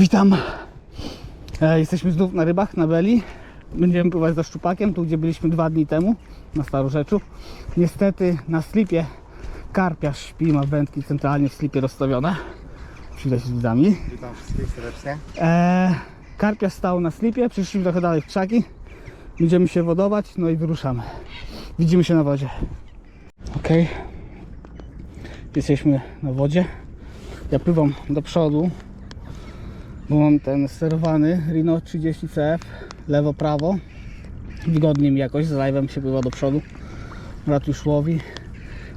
Witam. E, jesteśmy znów na rybach, na Beli. Będziemy pływać za szczupakiem, tu gdzie byliśmy dwa dni temu, na Starorzeczu. Niestety na slipie karpiarz śpi, ma wędki centralnie w slipie rozstawione. Przyjdę się z widzami. Witam wszystkich serdecznie. E, karpiarz stał na slipie, przyszliśmy trochę dalej w krzaki. Będziemy się wodować, no i wyruszamy. Widzimy się na wodzie. Ok. Jesteśmy na wodzie. Ja pływam do przodu, bo mam ten sterowany Rino 30 CF, lewo, prawo. Wygodnie mi jakoś, z live'em się pływa do przodu. Już łowi.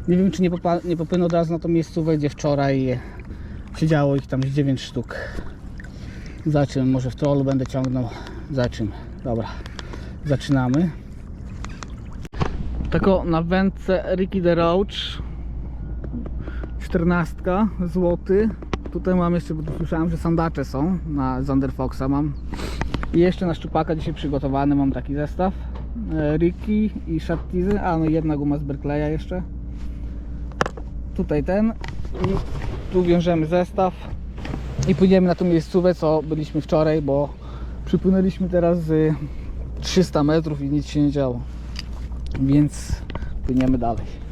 Nie wiem, czy nie, nie popłynę od razu na to miejscówkę, gdzie wczoraj siedziało ich tam z 9 sztuk. Zobaczymy, może w trollu będę ciągnął. Zobaczymy. Dobra, zaczynamy. Tako na wędce Ricky the Roach. 14 złoty. Tutaj mam jeszcze, bo słyszałem, że sandacze są. Na Zander Foxa mam. I jeszcze na szczupaka dzisiaj przygotowany mam taki zestaw. E, Ricky i Shartizy. A no jedna guma z Berkleya jeszcze. Tutaj ten. I tu wiążemy zestaw. I pójdziemy na tą miejscówę, co byliśmy wczoraj, bo przypłynęliśmy teraz z 300 metrów i nic się nie działo. Więc płyniemy dalej.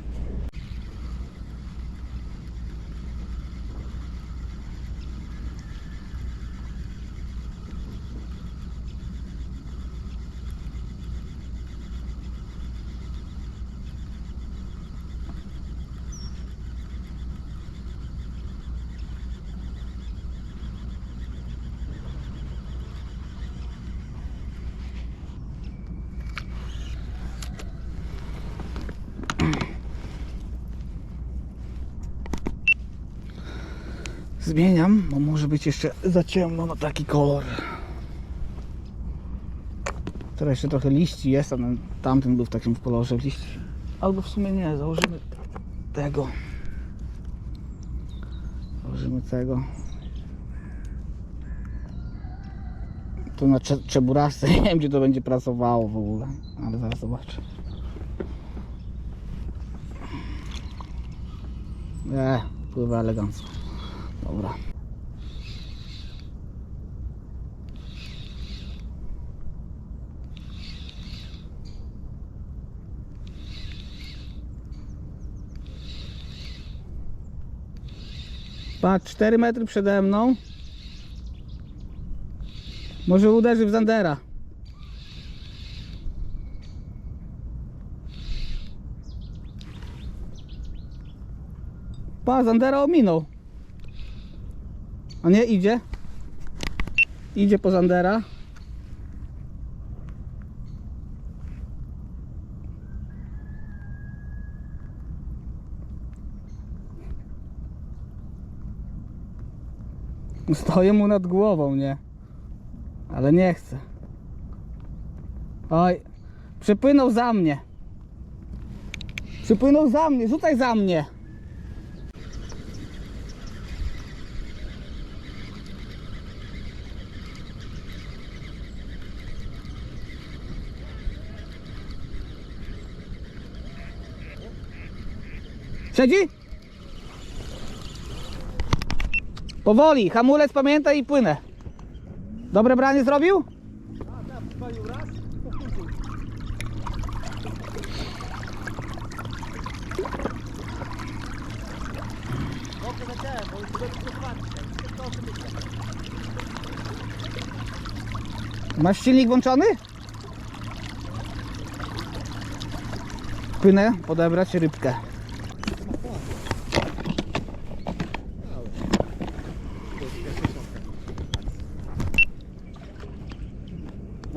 Zmieniam, bo może być jeszcze za ciemno na taki kolor. Teraz jeszcze trochę liści jest, a ten, tamten był w takim kolorze liści. Albo w sumie nie, założymy tego. Założymy tego. To na cze- nie wiem gdzie to będzie pracowało w ogóle, ale zaraz zobaczę. Nie, pływa elegancko. Dobra. Patrz, 4 metry przede mną. Może uderzy w Zandera. Pa, Zandera ominął. A nie, idzie. Idzie po Zandera. Stoję mu nad głową, nie? Ale nie chce. Oj, przypłynął za mnie. Przypłynął za mnie, rzucaj za mnie. Siedzi? Powoli, hamulec pamiętaj i płynę. Dobre branie zrobił? Masz silnik włączony? Płynę podebrać rybkę.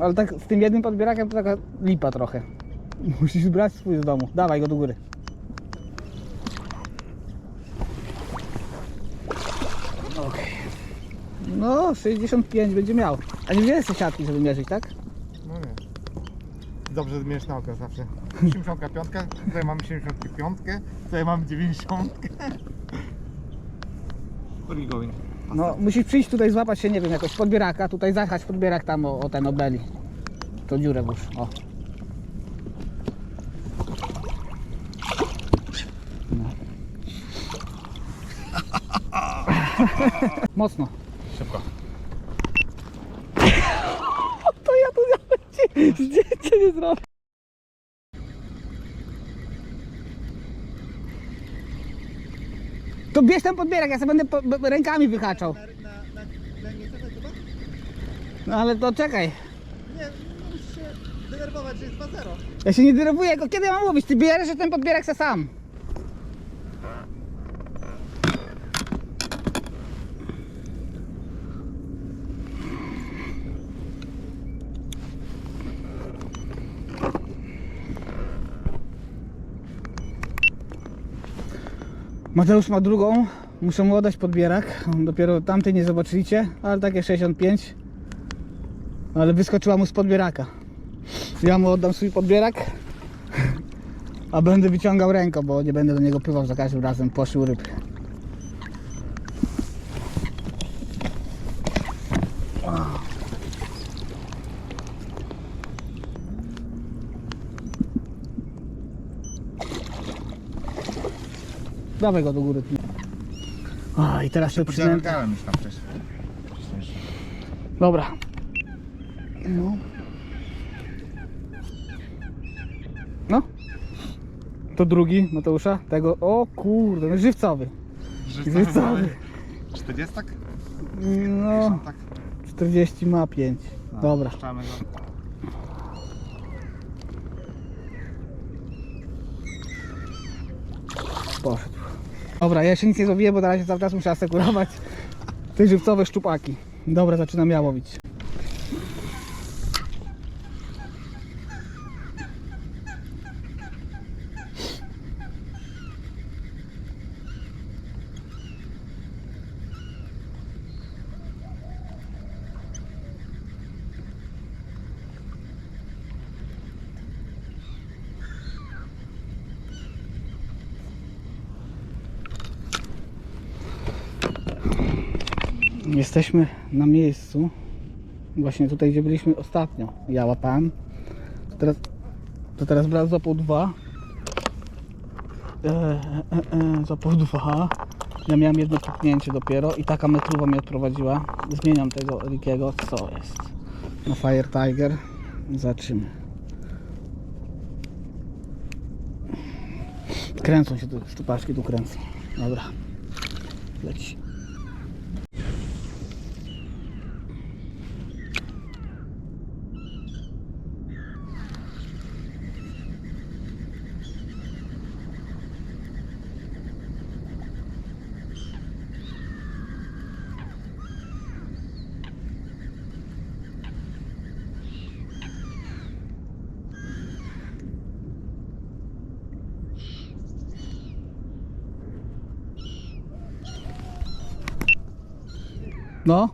Ale tak z tym jednym podbierakiem to taka lipa trochę. Musisz brać swój z domu. Dawaj go do góry. Okej. No, 65 będzie miał. A nie więcej siatki, żeby mierzyć, tak? No nie. Dobrze zmierz na oko zawsze. 75, tutaj mamy 75, tutaj mamy 90. Where are you going? No, musisz przyjść tutaj, złapać się, nie wiem, jakoś podbieraka, tutaj zahać podbierak tam o, o ten obeli. To dziurę włóż, o. No. Mocno. Szybko. to ja tu nawet ci nie zrobię. To bierz ten podbierak, ja sobie będę po, b- rękami wyhaczał. Na, na, na, na nie chcesz chyba? No ale to czekaj. Nie, no musisz się denerwować, że jest 2-0. Ja się nie denerwuję, tylko kiedy mam mówić? Ty bierzesz ten podbierak se sam. Mateusz ma drugą, muszę mu oddać podbierak. Dopiero tamtej nie zobaczyliście, ale takie 65. Ale wyskoczyła mu z podbieraka. Ja mu oddam swój podbierak. A będę wyciągał ręką, bo nie będę do niego pływał za każdym razem poszył ryb. Dawaj go do góry. A, i teraz się przynęta. Zamykałem już tam wcześniej. Dobra. No. No. To drugi Mateusza. Tego. O kurde, no żywcowy. Żywcowy. 40? No. Tak. 40 ma 5. Dobra. Puszczamy go. Poszedł. Dobra, ja się nic nie zrobiłem, bo na razie cały czas muszę asekurować te żywcowe szczupaki. Dobra, zaczynam ja łowić. Jesteśmy na miejscu. Właśnie tutaj, gdzie byliśmy ostatnio. Ja łapałem. To teraz, to teraz brat dwa. E, e, e, złapał dwa. Ja miałem jedno kliknięcie dopiero i taka metruwa mnie odprowadziła. Zmieniam tego Rikiego. Co jest? Na Fire Tiger. Zobaczymy. Kręcą się tu, szczupaczki tu kręcą. Dobra. Leci. No.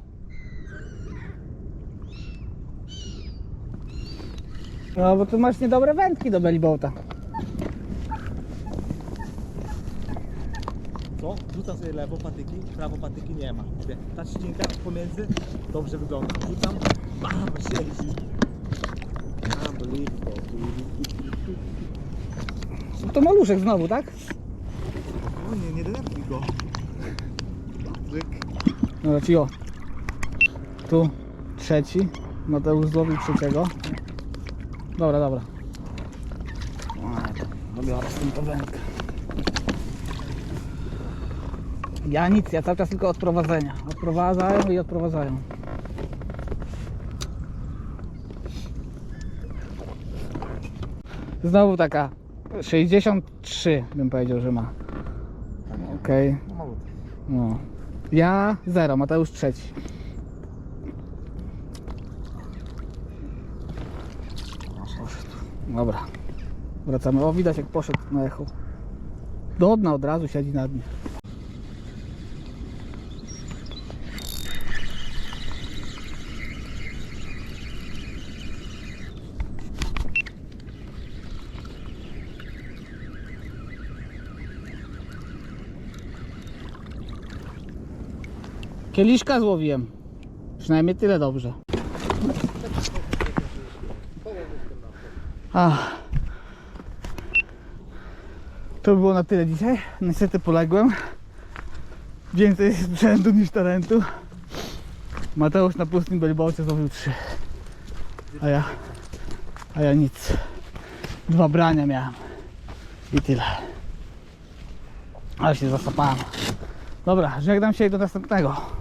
No bo tu masz niedobre wędki do bellyboata. Co? Rzucam sobie lewo patyki, prawo patyki nie ma. Mówię, ta ścinka pomiędzy dobrze wygląda. Rzucam, bam, siedzi. Unbelievable. No to maluszek znowu, tak? O nie, nie denerwuj go. Patryk. Dobra, ci o. Tu trzeci. Mateusz złowił trzeciego. Dobra, dobra. Dobiorę z tym to wędkę. Ja nic, ja cały czas tylko odprowadzenia. Odprowadzają i odprowadzają. Znowu taka 63 bym powiedział, że ma. Okej. No malutki. No. Ja zero, Mateusz trzeci. Poszedł. Dobra. Wracamy. O, widać jak poszedł na echo. Do dna od razu siedzi na dnie. Kieliszka złowiłem. Przynajmniej tyle dobrze. Ach. To by było na tyle dzisiaj. Niestety poległem. Więcej sprzętu niż talentu. Mateusz na pustym belbocie złowił 3. A ja A ja nic. Dwa brania miałem. I tyle. Ale się zasapałem. Dobra, żegnam się i do następnego.